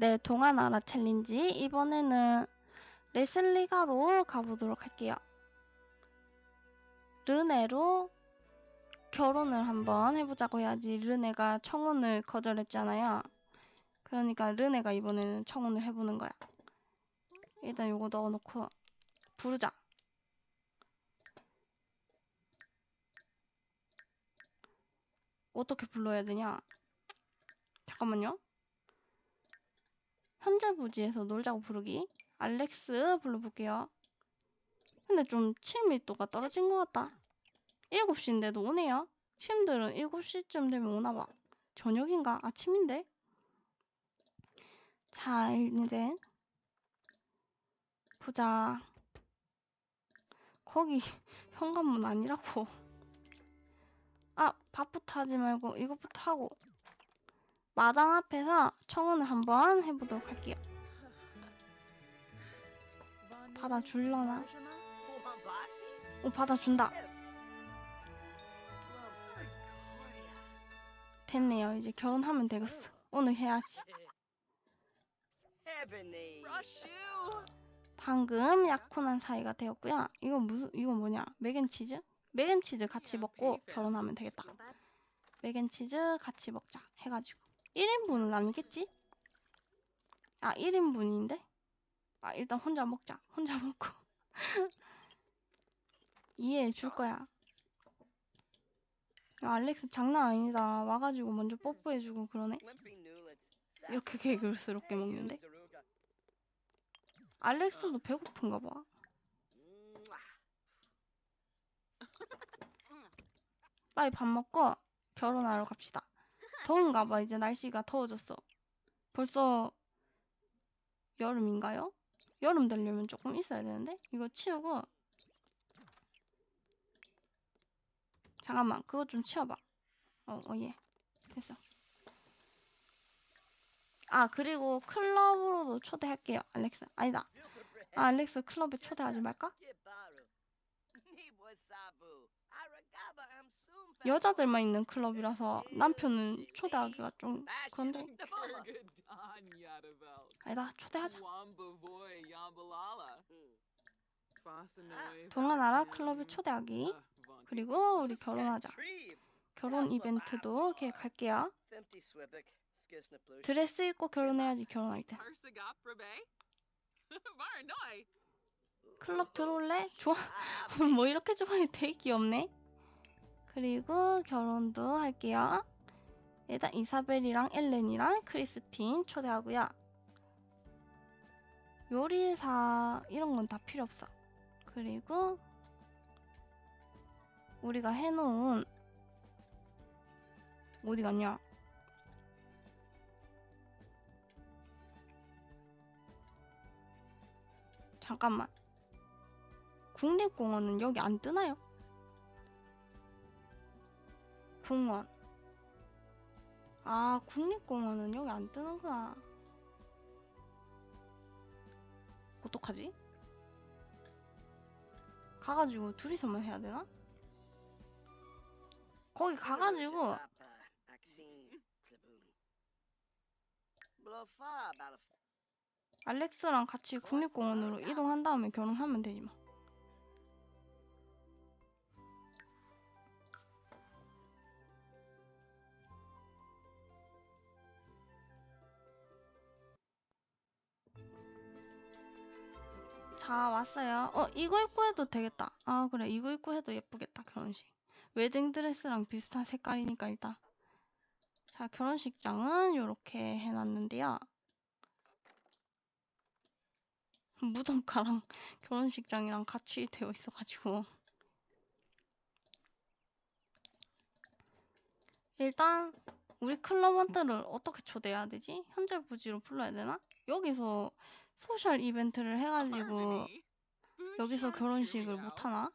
네, 동아나라 챌린지. 이번에는 레슬리가로 가보도록 할게요. 르네로 결혼을 한번 해보자고 해야지 르네가 청혼을 거절했잖아요. 그러니까 르네가 이번에는 청혼을 해보는 거야. 일단 요거 넣어놓고 부르자. 어떻게 불러야 되냐? 잠깐만요. 현재 부지에서 놀자고 부르기. 알렉스 불러볼게요. 근데 좀 친밀도가 떨어진 것 같다. 7시인데도 오네요. 팀들은 7시쯤 되면 오나봐. 저녁인가? 아침인데? 자, 이제 보자. 거기 현관문 아니라고. 아, 밥부터 하지 말고 이것부터 하고 마당 앞에서 청혼을 한번 해보도록 할게요. 받아줄려나? 오, 받아준다. 됐네요. 이제 결혼하면 되겠어. 오늘 해야지. 방금 약혼한 사이가 되었고요. 이건 무슨 이건 뭐냐? 맥앤치즈? 맥앤치즈 같이 먹고 결혼하면 되겠다. 맥앤치즈 같이 먹자 해가지고 1인분은 아니겠지? 아 1인분인데? 아 일단 혼자 먹자. 혼자 먹고 이해해 줄 거야. 야 알렉스 장난 아니다. 와가지고 먼저 뽀뽀해주고 그러네. 이렇게 개그스럽게 먹는데? 알렉스도 배고픈가 봐. 빨리 밥 먹고 결혼하러 갑시다. 더운가 봐. 이제 날씨가 더워졌어. 벌써 여름인가요? 여름 되려면 조금 있어야 되는데? 이거 치우고 잠깐만 그거 좀 치워봐. 어, 어, 예. 됐어. 아, 그리고 클럽으로도 초대할게요, 알렉스. 아니다. 아, 알렉스 클럽에 초대하지 말까? 여자들만 있는 클럽이라서 남편은 초대하기가 좀 그런데 아니다 초대하자. 동아나라 클럽에 초대하기? 그리고 우리 결혼하자. 결혼 이벤트도 계획할게요. 드레스 입고 결혼해야지 결혼할 때. 클럽 들어올래? 좋아. 뭐 이렇게 좋아해? 되게 귀엽네 그리고 결혼도 할게요 일단 이사벨이랑 엘렌이랑 크리스틴 초대하고요 요리사 이런 건 다 필요 없어 그리고 우리가 해놓은 어디 갔냐? 잠깐만. 국립공원은 여기 안 뜨나요? 공원. 아, 국립공원은 여기 안 뜨는구나. 어떡하지? 가가지고 둘이서만 해야 되나? 거기 가가지고 알렉스랑 같이 국립공원으로 이동한 다음에 결혼하면 되지 뭐. 자 왔어요. 어 이거 입고 해도 되겠다. 아 그래 이거 입고 해도 예쁘겠다 결혼식. 웨딩 드레스랑 비슷한 색깔이니까 일단. 자 결혼식장은 이렇게 해놨는데요. 무덤가랑 결혼식장이랑 같이 되어 있어가지고 일단 우리 클럽원들을 어떻게 초대해야 되지? 현재 부지로 불러야 되나? 여기서 소셜 이벤트를 해가지고 여기서 결혼식을 못 하나?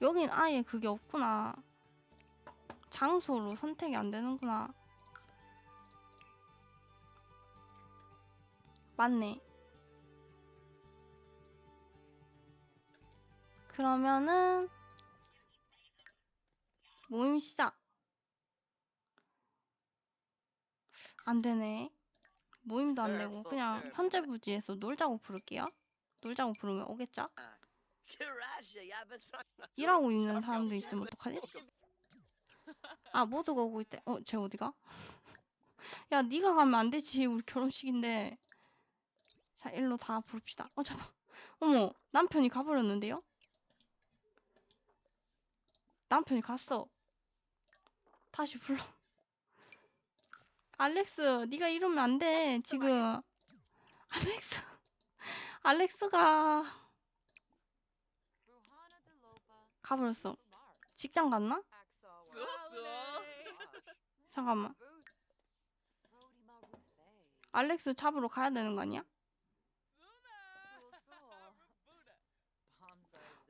여긴 아예 그게 없구나. 장소로 선택이 안 되는구나. 맞네. 그러면은 모임 시작. 안 되네. 모임도 안 되고 그냥 현재 부지에서 놀자고 부를게요. 놀자고 부르면 오겠죠? 일하고 있는 사람도 있으면 어떡하지? 아 모두가 오고 있대. 어, 쟤 어디가? 야, 네가 가면 안 되지. 우리 결혼식인데. 자, 일로 다 부릅시다. 어, 잠깐. 어머, 남편이 가버렸는데요? 남편이 갔어. 다시 불러. 알렉스, 네가 이러면 안 돼. 지금. 알렉스. 알렉스가 가버렸어. 직장 갔나? 잠깐만. 알렉스 잡으러 가야 되는 거 아니야?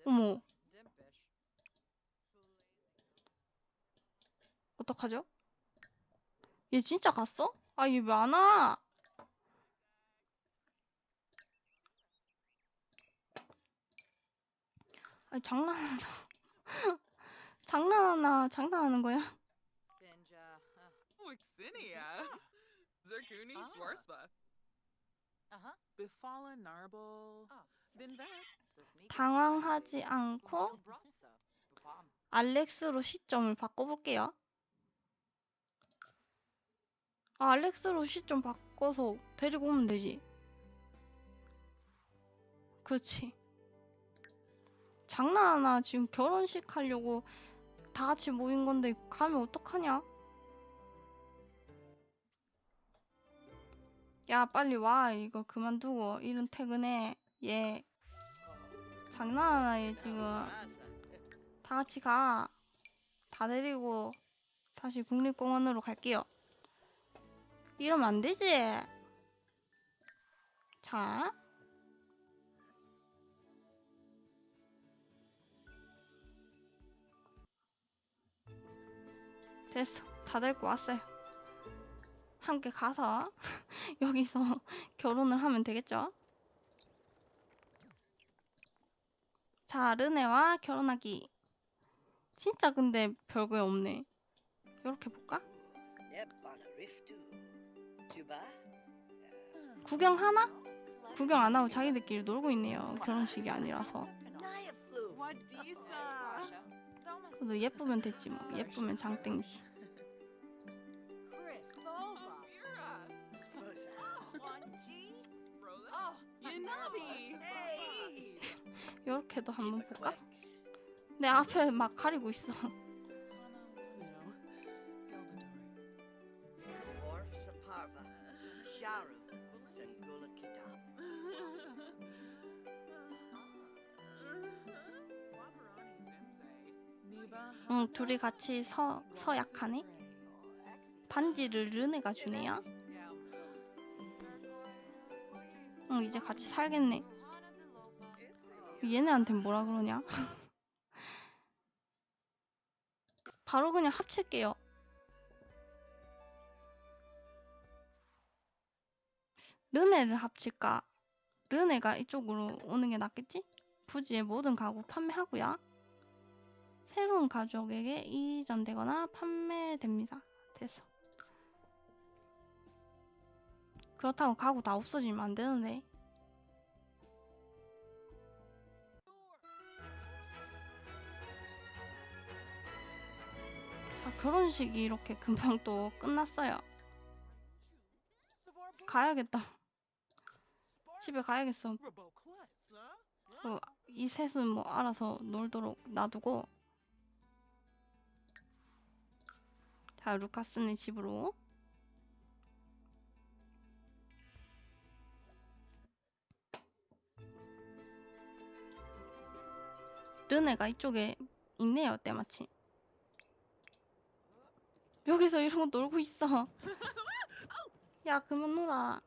어머, 어떡하죠? 얘 진짜 갔어? 아, 얘 왜 안 와? 아니, 장난하나. 장난하나, 장난하는 거야? Wixinia. Zerkuni Ah. Schwarzba. Uh-huh. Befallen Narble. Ah. Binvet. 당황하지 않고 알렉스로 시점을 바꿔볼게요. 아, 알렉스로 시점 바꿔서 데리고 오면 되지. 그렇지. 장난하나? 지금 결혼식 하려고 다 같이 모인 건데 가면 어떡하냐? 야, 빨리 와. 이거 그만두고 일은 퇴근해. 얘 장난하나 얘 지금. 다 같이 가. 다 데리고 다시 국립공원으로 갈게요. 이러면 안 되지. 자. 됐어. 다 데리고 왔어요. 함께 가서 여기서 결혼을 하면 되겠죠? 자, 르네와 결혼하기. 진짜 근데 별거에 없네. 이렇게 볼까? 구경 하나? 구경 안 하고 자기들끼리 놀고 있네요. 결혼식이 아니라서. 그래도 예쁘면 됐지 뭐. 예쁘면 장땡이지. Oh, Yanabi. 이렇게도 한번 볼까? 내 앞에 막 가리고 있어. Wabarani Zemze. Niba. 응, 둘이 같이 서, 서 약하네? 반지를 르네가 주네요. 응, 이제 같이 살겠네. 얘네한테 뭐라 그러냐? 바로 그냥 합칠게요. 르네를 합칠까? 르네가 이쪽으로 오는 게 낫겠지? 부지의 모든 가구 판매하고요. 새로운 가족에게 이전되거나 판매됩니다. 됐어. 그렇다고 가구 다 없어지면 안 되는데. 자, 결혼식이 이렇게 금방 또 끝났어요. 가야겠다. 집에 가야겠어. 그, 이 셋은 뭐 알아서 놀도록 놔두고. 자, 루카스네 집으로. 르네가 이쪽에 있네요, 때마침. 여기서 이러고 놀고 있어. 야, 그만 놀아.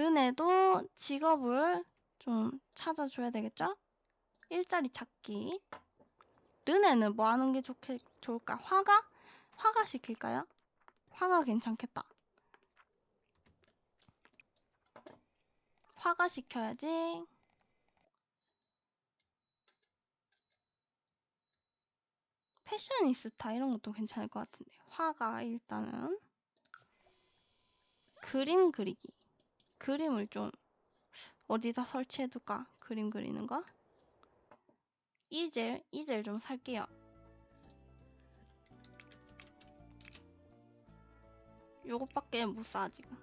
르네도 직업을 좀 찾아줘야 되겠죠? 일자리 찾기. 르네는 뭐 하는 게 좋게, 좋을까? 화가? 화가 시킬까요? 화가 괜찮겠다. 화가 시켜야지. 패셔니스타 이런 것도 괜찮을 것 같은데. 화가 일단은 그림 그리기. 그림을 좀 어디다 설치해둘까? 그림 그리는 거? 이젤, 이젤 좀 살게요. 요것밖에 못 사, 지금.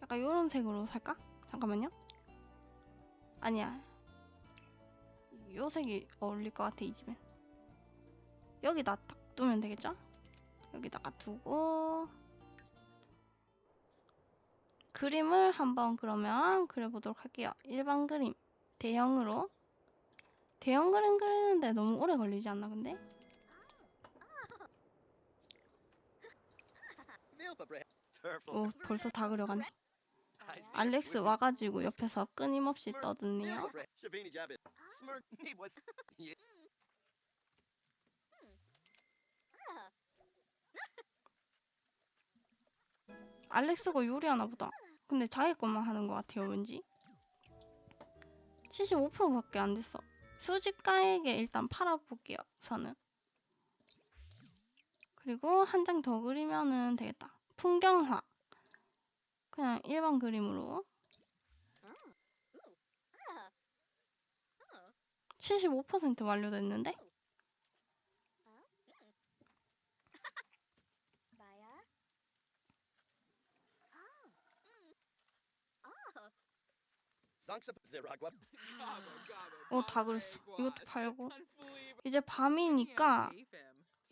약간 요런 색으로 살까? 잠깐만요. 아니야. 요 색이 어울릴 것 같아, 이 집엔. 여기다 딱 두면 되겠죠? 여기다가 두고, 그림을 한번 그러면 그려보도록 할게요. 일반 그림. 대형으로. 대형 그림 그리는데 너무 오래 걸리지 않나, 근데? 오, 벌써 다 그려가네. 알렉스 와가지고 옆에서 끊임없이 떠드네요. 알렉스가 요리하나 보다. 근데 자기 것만 하는 것 같아요, 왠지. 75%밖에 안 됐어. 수집가에게 일단 팔아볼게요, 우선은. 그리고 한 장 더 그리면은 되겠다. 풍경화. 그냥 일반 그림으로. 75% 완료됐는데? 어, 다 그렸어. 이것도 팔고. 이제 밤이니까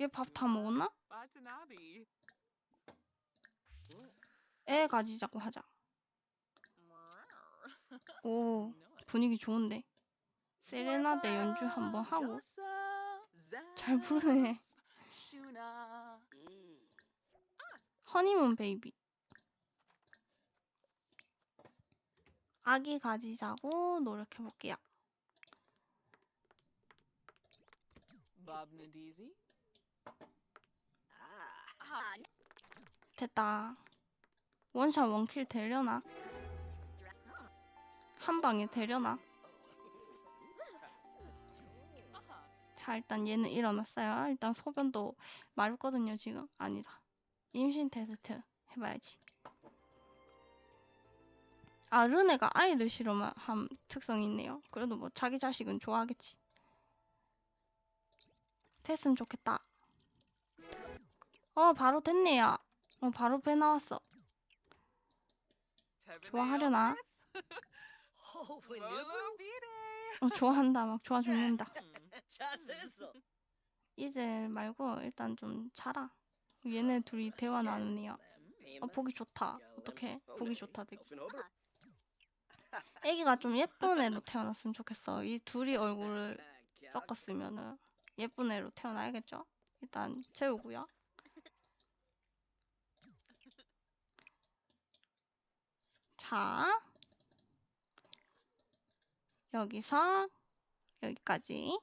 얘 밥 다 먹었나? 애 가지자고 하자. 오, 분위기 좋은데. 세레나데 연주 한번 하고. 잘 부르네. 허니문 베이비. 아기 가지자고 노력해 볼게요. Bob Nadizi. 됐다. 원샷 원킬 되려나? 한 방에 되려나? 자, 일단 얘는 일어났어요. 일단 소변도 마렵거든요, 지금. 아니다. 임신 테스트 해봐야지. 아, 르네가 아이를 실험한 특성이 있네요. 그래도 뭐 자기 자식은 좋아하겠지. 됐으면 좋겠다. 어, 바로 됐네요. 어, 바로 배 나왔어. 좋아하려나? 어, 좋아한다. 막 좋아 죽는다. 이제 말고 일단 좀 자라. 얘네 둘이 대화 나누네요. 어, 보기 좋다. 어떡해? 보기 좋다, 되게. 애기가 좀 예쁜 애로 태어났으면 좋겠어. 이 둘이 얼굴을 섞었으면은 예쁜 애로 태어나야겠죠? 일단 채우고요. 자, 여기서 여기까지.